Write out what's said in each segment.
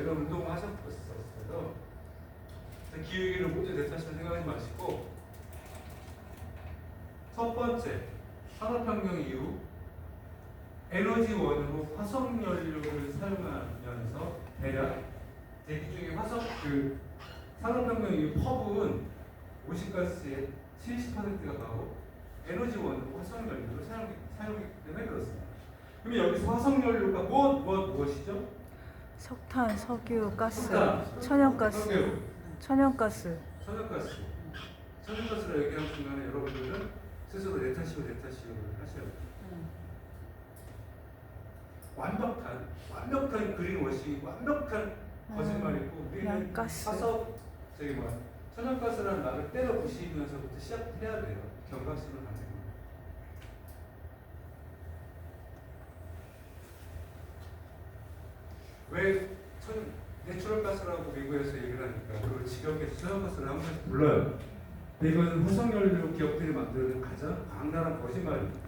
이런 운동을 하셨었어요. 기후위기를 모두 대처하시면 생각하지 마시고 첫 번째 산업혁명 이후 에너지원으로 화석연료를 사용하면서 대략 대기 중에 화석 그 산업혁명 이후 펍은 오십가스의 70%가 가고 에너지원으로 화석연료를 사용, 사용했기 때문에 그렇습니다. 그럼 여기서 화석연료가 무엇, 무엇, 무엇이죠? 석탄, 석유, 가스, 석탄, 천연가스, 석유, 천연가스. 천연가스. 천연가스를 얘기하는 순간에 여러분들은 스스로 내 탓이고 내 탓이고를 하셔야 돼요. 완벽한, 완벽한 그린워싱, 완벽한 거짓말이고 우리는 가스. 화석, 저기 뭐야, 천연가스라는 말을 때려 부시면서부터 시작해야 돼요. 경각심을 가지고. 왜 천, 내추럴 가스라고 미국에서 얘기를 하니까 그걸 직역해서 천연가스를 한 번씩 불러요. 근데 이건 화석연료 기업들이 만드는 가장 강렬한 거짓말입니다.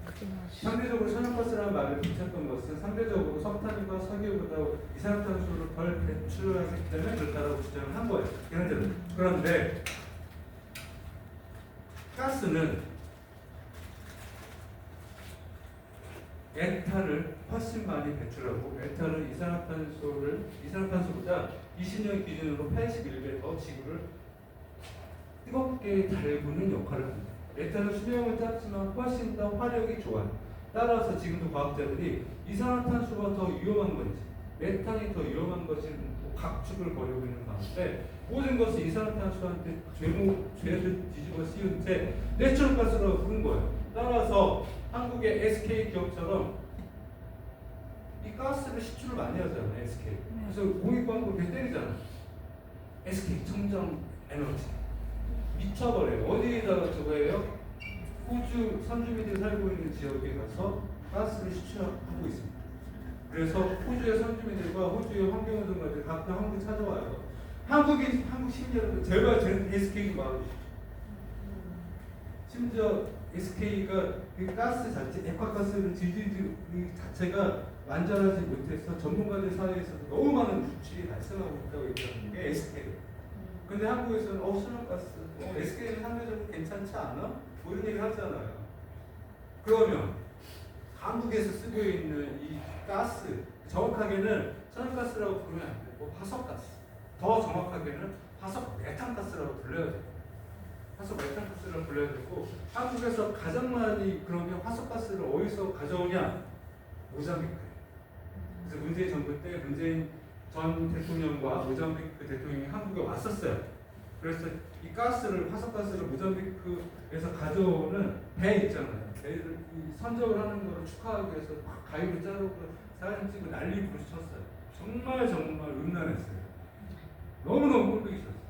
상대적으로 천연가스라는 말을 붙였던 것은 상대적으로 석탄과 석유보다 이산화탄소를 덜 배출하기 때문에 그렇다고 주장을 한 거예요. 그런데 가스는 에탄을 훨씬 많이 배출하고 에탄은 이산화탄소를 이산화탄소보다 20년 기준으로 81배 더 지구를 뜨겁게 달구는 역할을 합니다. 에탄은 수명은 짧지만 훨씬 더 화력이 좋아요. 따라서 지금도 과학자들이 이산화탄소가 더 위험한 건지 메탄이 더 위험한 것을 각축을 벌이고 있는 가운데 모든 것을 이산화탄소한테 죄목, 죄를 뒤집어 씌운 채 내추럴 가스로 부른 거예요. 따라서 한국의 SK 기업처럼 이 가스를 시추를 많이 하잖아요, SK. 그래서 공익 광고 배 때리잖아. SK 청정 에너지. 미쳐버려요. 어디에다가 저거예요? 호주 선주민들이 살고 있는 지역에 가서 가스를 시추하고 있습니다. 그래서 호주의 선주민들과 호주의 환경운동가들이 가끔 한국 찾아와요. 한국인 한국 시민 여러분 제발 제 SK 좀 막아주십시오. 심지어 SK가 그 가스 자체, 액화가스를 지지지 자체가 완전하지 못해서 전문가들 사이에서도 너무 많은 누출이 발생하고 있다고 얘기하는 게 SK예요. 근데 한국에서는 어 순환가스, 어, SK는 상대적으로 괜찮지 않아? 뭐 이런 얘기 하잖아요. 그러면 한국에서 쓰고 있는 이 가스 정확하게는 천연가스라고 부르면 안 되고 화석가스. 더 정확하게는 화석 메탄가스라고 불러야 돼요. 화석 메탄가스라고 불러야 되고 한국에서 가장 많이 그러면 화석가스를 어디서 가져오냐? 모자비크. 그래서 문재인 정부 때 문재인 전 대통령과 모잠비크 대통령이 한국에 왔었어요. 그래서 이 가스를 화석가스를 모잠비크에서 가져오는 배 있잖아요. 배를 이 선적을 하는 거를 축하하기 위해서 막 가위로 자르고 사진 찍고 난리 부르쳤어요. 정말 정말 음란했어요. 너무너무 꼴보기 싫었어요.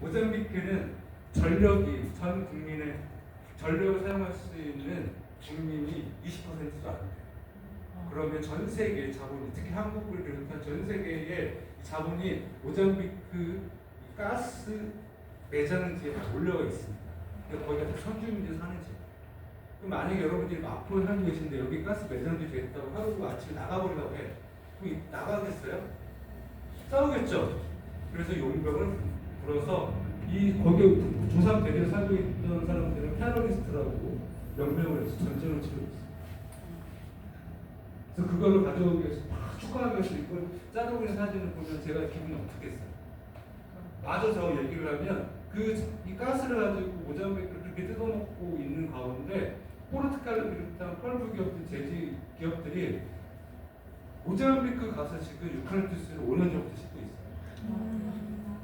모잠비크는 전력이 전 국민의 전력을 사용할 수 있는 국민이 20%도 안 돼요. 그러면 전 세계 자본이 특히 한국을 비롯한 전 세계의 자본이 모잠비크 이 가스 매장지에 다 몰려가 있습니다. 근데 거기가 다 선주민들 사는 집. 그럼 만약에 여러분들이 마포에 살고 계신데 여기 가스 매장지 됐다고 하루 아침에 나가버리라고 해. 그럼 이- 나가겠어요? 싸우겠죠? 그래서 용병을 불어서 이 거기 조상 대대로 살고 있던 사람들은 테러리스트라고 명명을 해서 전쟁을 치르고 있어요. 그래서 그거를 가져오기 위해서 막 축하하기 위해서 이걸 짜르고 사진을 보면 제가 기분이 어떻겠어요? 마저 저 얘기를 하면 그 이 가스를 가지고 모잠비크를 그렇게 뜯어먹고 있는 가운데 포르투갈을 비롯한 펄프 기업들 제지 기업들이 모잠비크 가서 지금 유칼립투스를 5년 전부터 싣고 있어요.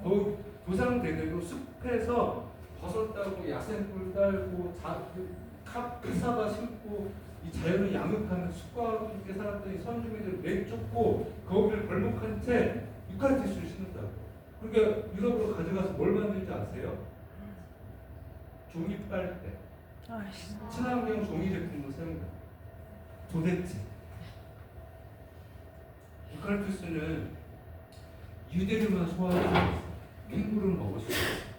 거 기 조상 대대로 숲에서 버섯 따고 야생꿀 딸고 자, 그 카, 카사바 심고 이 자연을 양육하는 숲과 함께 살았던 이 선주민들 내쫓고 거기를 벌목한 채 유칼립투스를 심는다고. 그러니까 유럽으로 가져가서 뭘 만들지 아세요? 종이 빨대. 친환경 종이 제품을 사용합니다. 도대체 유칼립투스는 유대류만 있어요. 캥거루는 먹을 수 없어요.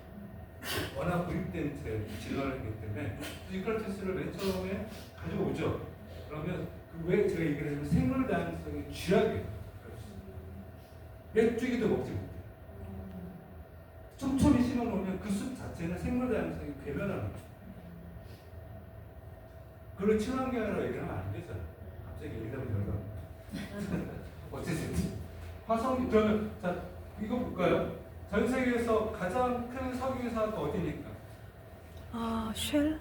워낙 고립된 채 질환이기 때문에 유칼립투스를 맨 처음에 가져오죠. 그러면 그왜 제가 얘기를 하면 생물 다양성이 쥐약이에요. 메뚜기도 먹지 못해. 촘촘히 심어놓으면 그 숲 자체는 생물 다양성이 괴멸하는 거야. 그걸 친환경이라고 얘기하면 안 되잖아. 갑자기 얘기하면 열받아. 어쨌든 화성 그러면 자 이거 볼까요? 전 세계에서 가장 큰 석유 회사가 어디입니까? 아, 쉘?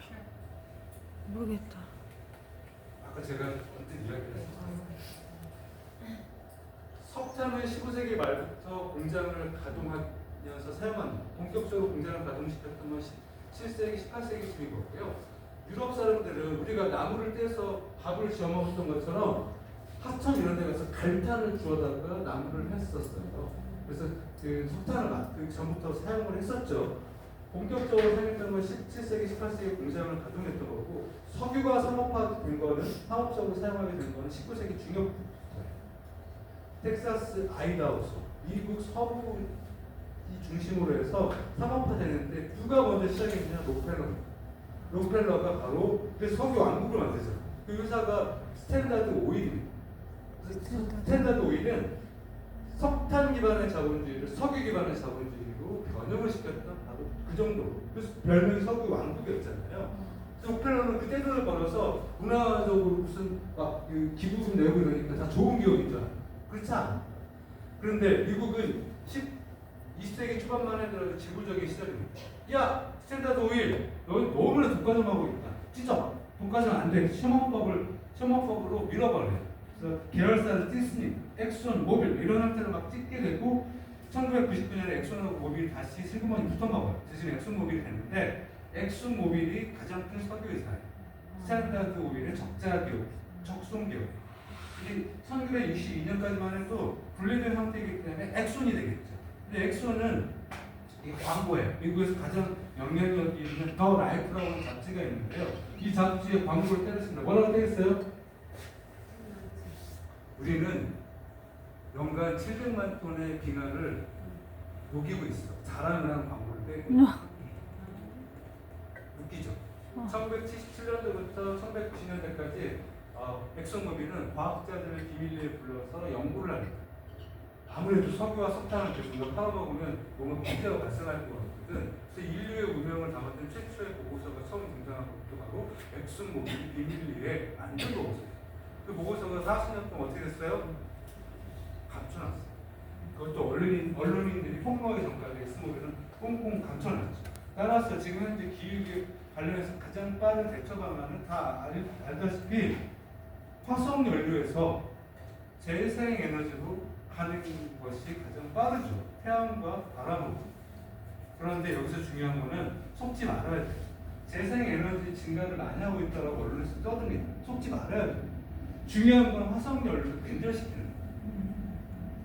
모르겠다. 아까 제가 언뜻 이야기했어요. 석탄을 15세기 말부터 공장을 가동하면서 사용한 본격적으로 공장을 가동시켰던 건 17세기, 18세기쯤이거든요. 유럽 사람들은 우리가 나무를 떼서 밥을 지어 먹었던 것처럼 하천 이런 데 가서 갈탄을 주워다가 나무를 했었어요. 그래서 그 석탄을 막- 그 전부터 사용을 했었죠. 본격적으로 사용했던 건 17세기, 18세기 공장을 가동했던 거고 석유가 상업화된 거는 상업적으로 사용하게 된 거는 19세기 중엽부터예요. 텍사스 아이다호주, 미국 서부 이 중심으로 해서 상업화되는데 누가 먼저 시작했느냐 록펠러입니다. 록펠러가 바로 그 석유 왕국을 만들죠. 그 회사가 스탠다드. 그래서 스탠다드 오일은 석탄 기반의 자본주의를 석유 기반의 자본주의로 변형을 시켰던 바로 그 정도. 그래서 별명이 석유 왕국이었잖아요. 그래서 록펠러는 그 떼돈을 벌어서 문화적으로 무슨 막 그 기부금 내고 이러니까 다 좋은 기업인 줄. 그렇지 않아. 그런데 미국은 10, 20세기 초반만 해도 지구적인 시절입니다. 야, 스탠다드 오일, 너 너무나 독과점하고 있다. 진짜 독과점 안 돼. 셔먼법을 셔먼법으로 밀어버려요. 그래서 계열사를 찢습니다. 엑손, 모빌 이런 형태로 막 찢게 되고 1999년에 엑손하고 모빌이 다시 슬그머니 붙어먹어요. 대신 엑손 모빌이 됐는데 엑손 모빌이 가장 큰 석유 회사예요. 스탠다드 오일의 적자 기업, 적송 기업. 이게 1962년까지만 해도 분리된 형태이기 때문에 엑손이 되겠죠. 근데 엑손은 광고예요. 미국에서 가장 영향력이 있는 더 라이프라고 하는 잡지가 있는데요. 이 잡지에 광고를 때렸습니다. 뭐라고 때렸어요? 우리는 연간 700만 톤의 빙하를 녹이고 있어. 자랑을 하는 광고를 때리고 웃기죠. 1977년도부터 1990년대까지 어, 엑슨모빌은 과학자들을 비밀리에 불러서 연구를 합니다. 아무래도 석유와 석탄을 계속 팔아먹으면 뭔가 문제가 발생할 것 같거든. 그래서 인류의 운명을 담았던 최초의 보고서가 처음 등장한 것도 바로 엑슨모빌이 비밀리에. 그 보고서가 40년 동안 어떻게 됐어요? 감춰놨어요. 그것도 언론인, 언론인들이 폭로하기 전까지 엑슨모빌은 꽁꽁 감춰놨죠. 따라서 지금 현재 기후에 관련해서 가장 빠른 대처 방안은 다 알, 알다시피 화석 연료에서 재생 에너지로 가는 것이 가장 빠르죠. 태양과 바람으로. 그런데 여기서 중요한 거는 속지 말아야 돼요. 재생 에너지 증가를 많이 하고 있다고 언론에서 떠듭니다. 속지 말아야 돼요. 중요한 건 화석 연료를 근절시키는 거예요.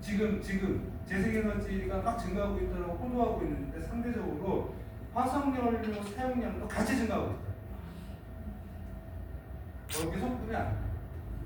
지금 지금 재생 에너지가 막 증가하고 있다고 호도하고 있는데 상대적으로 화석 연료 사용량도 같이 증가하고 있다. 여기 속도이 안 나.